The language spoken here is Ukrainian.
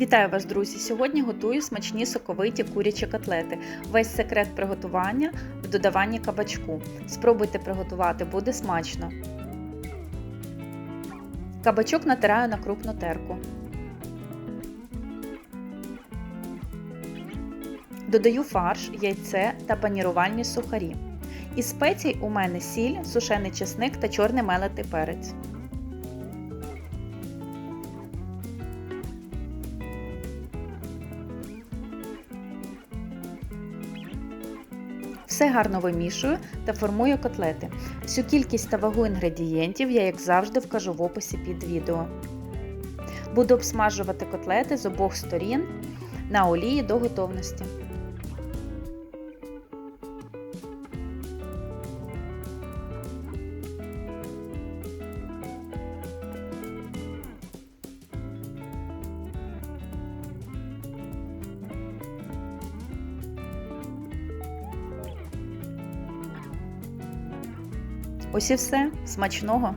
Вітаю вас, друзі! Сьогодні готую смачні соковиті курячі котлети. Весь секрет приготування в додаванні кабачку. Спробуйте приготувати, буде смачно. Кабачок натираю на крупну терку. Додаю фарш, яйце та панірувальні сухарі. Із спецій у мене сіль, сушений чесник та чорний мелитий перець. Все гарно вимішую та формую котлети. Всю кількість та вагу інгредієнтів я, як завжди, вкажу в описі під відео. Буду обсмажувати котлети з обох сторін на олії до готовності. Ось і все. Смачного!